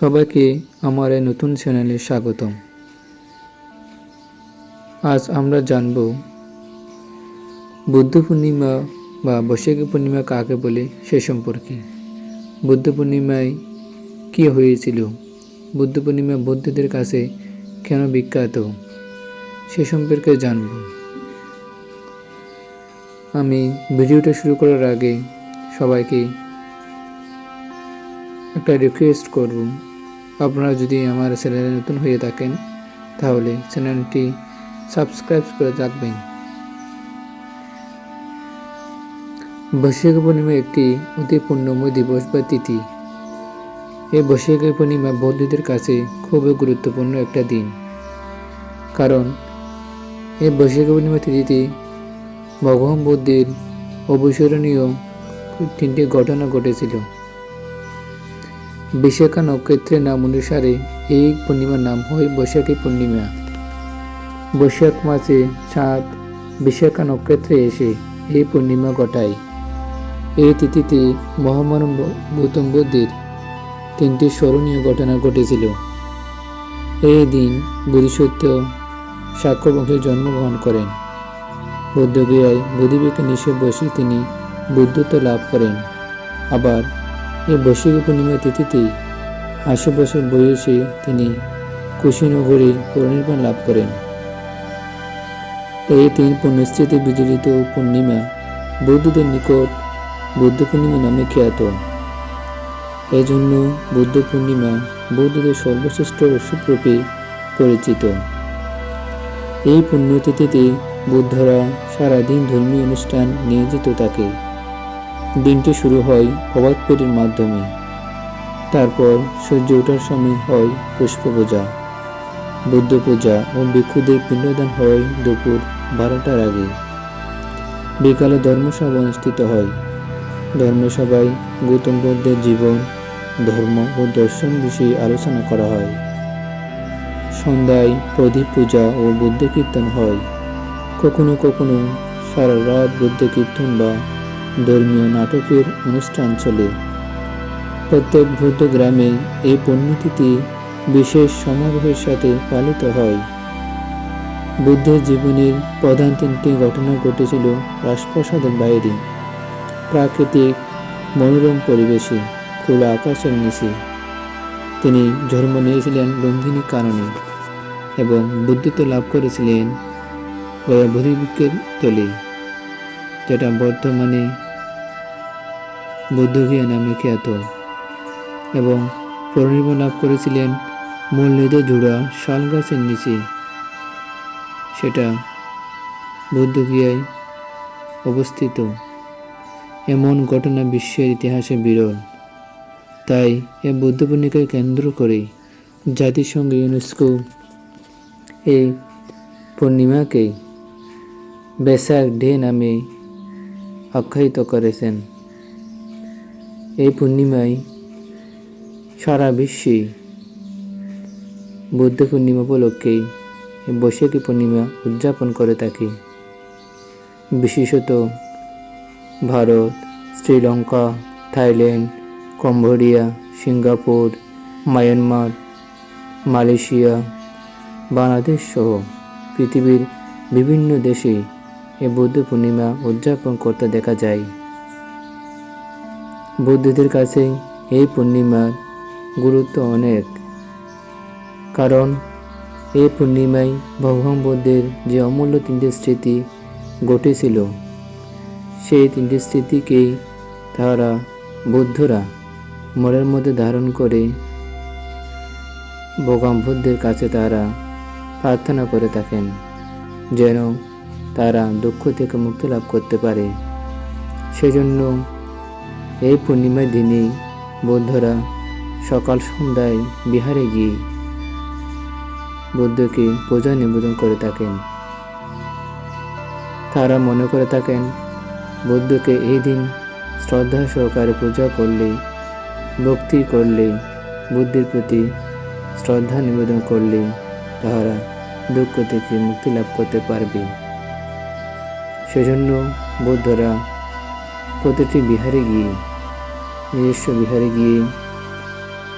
সবাইকে আমার এই নতুন চ্যানেলে স্বাগতম। আজ আমরা জানব, বুদ্ধ পূর্ণিমা বা বৈশাখী পূর্ণিমা কাকে বলে সে সম্পর্কে। বুদ্ধ পূর্ণিমায় কী হয়েছিল? বুদ্ধ পূর্ণিমা বৌদ্ধদের কাছে কেন বিখ্যাত? সে সম্পর্কে জানব। আমি ভিডিওটা শুরু করার আগে সবাইকে একটা রিকোয়েস্ট করব। আপনারা যদি আমার চ্যানেলে নতুন হয়ে থাকেন, তাহলে চ্যানেলটি সাবস্ক্রাইব করে রাখবেন। বৈশাখ পূর্ণিমা একটি অতি পুণ্যময় দিবস বা তিথি। এই বৈশাখী পূর্ণিমা বৌদ্ধদের কাছে খুবই গুরুত্বপূর্ণ একটা দিন। কারণ এই বৈশাখী পূর্ণিমা তিথিতে ভগবান বুদ্ধের অবিস্মরণীয় তিনটি ঘটনা ঘটেছিল। বিশাখা নক্ষত্রের নাম অনুসারে এই পূর্ণিমার নাম হয় বৈশাখী পূর্ণিমা। বৈশাখ মাসে চাঁদ বিশাখা নক্ষত্রে এসে এই পূর্ণিমা ঘটায়। এই তিথিতে মহামানব গৌতম বুদ্ধের তিনটি স্মরণীয় ঘটনা ঘটেছিল। এই দিন বোধিসত্ত্ব সাক্ষ্য বংশে জন্মগ্রহণ করেন। বৌদ্ধগয়ায় বোধিবিকে নিষে বসে তিনি বুদ্ধত্ব লাভ করেন। আবার এই বৈশাখী পূর্ণিমা তিথিতে আশি বছর বয়সে তিনি কুশীনগরে পরিনির্বাণ লাভ করেন। এই তিন পুণ্যস্মৃতি বিজড়িত পূর্ণিমা বৌদ্ধদের নিকট বুদ্ধ পূর্ণিমা নামে খ্যাত। এজন্য বুদ্ধ পূর্ণিমা বৌদ্ধদের সর্বশ্রেষ্ঠ উৎসবরূপে পরিচিত। এই পুণ্যতিথিতে বুদ্ধরা সারাদিন ধর্মীয় অনুষ্ঠান নিয়োজিত থাকে। দিনটি শুরু হয় অবাধ মাধ্যমে। তারপর সূর্য ওঠার সময় হয় পুষ্প পূজা বুদ্ধ পূজা ও ভিক্ষুদের পিণ্ডদান হয় দুপুর বারোটার আগে। বিকালে ধর্মসভা অনুষ্ঠিত হয়। ধর্মসভায় গৌতম বুদ্ধের জীবন, ধর্ম ও দর্শন বিষয়ে আলোচনা করা হয়। সন্ধ্যায় প্রদীপ পূজা ও বুদ্ধ কীর্তন হয়। কখনো কখনো সারা রাত বুদ্ধ কীর্তন বা ধর্মীয় নাটকের অনুষ্ঠান চলে। প্রত্যেক বৌদ্ধ গ্রামে এই পুণ্যতিথি বিশেষ সমারোহের সাথে পালিত হয়। বুদ্ধের জীবনের প্রধান তিনটি ঘটনা ঘটেছিল রাজপ্রাসাদের বাইরে। প্রাকৃতিক মনোরম পরিবেশে, খোলা আকাশের নিচে। তিনি জন্ম নিয়েছিলেন লুম্বিনী কারণে এবং বুদ্ধিত্ব লাভ করেছিলেন গয়া তলে, যেটা বর্তমানে বুদ্ধগিয়া নামে খ্যাত এবং পরিনির্বাণ লাভ করেছিলেন মূলনিধে জোড়া শাল গাছের নিচে। সেটা বুদ্ধগিয়ায় অবস্থিত। এমন ঘটনা বিশ্বের ইতিহাসে বিরল। তাই এ বুদ্ধ পূর্ণিকাকে কেন্দ্র করে জাতিসংঘ ইউনেস্কো এই পূর্ণিমাকে বেসাক ডে নামে আখ্যায়িত করেছেন। এই পূর্ণিমায় সারা বিশ্বে বুদ্ধ পূর্ণিমা উপলক্ষে এই বৈশাখী পূর্ণিমা উদযাপন করে থাকে। বিশেষত Bharat, Sri Lanka, Thailand, Cambodia, Singapore, Myanmar, Malaysia, Bangladesh সহ পৃথিবীর বিভিন্ন দেশে এ বৌদ্ধ পূর্ণিমা উদযাপন করতে দেখা যায়। বৌদ্ধদের কাছে এই পূর্ণিমার গুরুত্ব অনেক। কারণ এই পূর্ণিমায় ভগবান বুদ্ধের যে অমূল্য তিনটি স্মৃতি ঘটেছিল, সেই তিনটি স্মৃতিকেই তারা বৌদ্ধরা মনের মধ্যে ধারণ করে ভগবান বুদ্ধের কাছে তারা প্রার্থনা করে থাকেন, যেন তারা দুঃখ থেকে মুক্তি লাভ করতে পারে। সেজন্য এই পূর্ণিমার দিনেই বৌদ্ধরা সকাল সন্ধ্যায় বিহারে গিয়ে বুদ্ধকে পূজা নিবেদন করে থাকেন। তারা মনে করে থাকেন, বুদ্ধকে এই দিন শ্রদ্ধা সহকারে পূজা করলে, ভক্তি করলে, বুদ্ধির প্রতি শ্রদ্ধা নিবেদন করলে তাহারা দুঃখ থেকে মুক্তি লাভ করতে পারবে। সেজন্য বৌদ্ধরা প্রতিটি বিহারে গিয়ে নিজস্ব বিহারে গিয়ে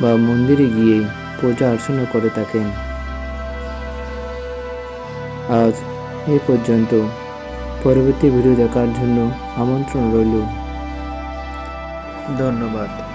বা মন্দিরে গিয়ে পূজা অর্চনা করে থাকেন। আজ এ পর্যন্ত পরবর্তী ভিডিও দেখার জন্য আমন্ত্রণ রইল। ধন্যবাদ।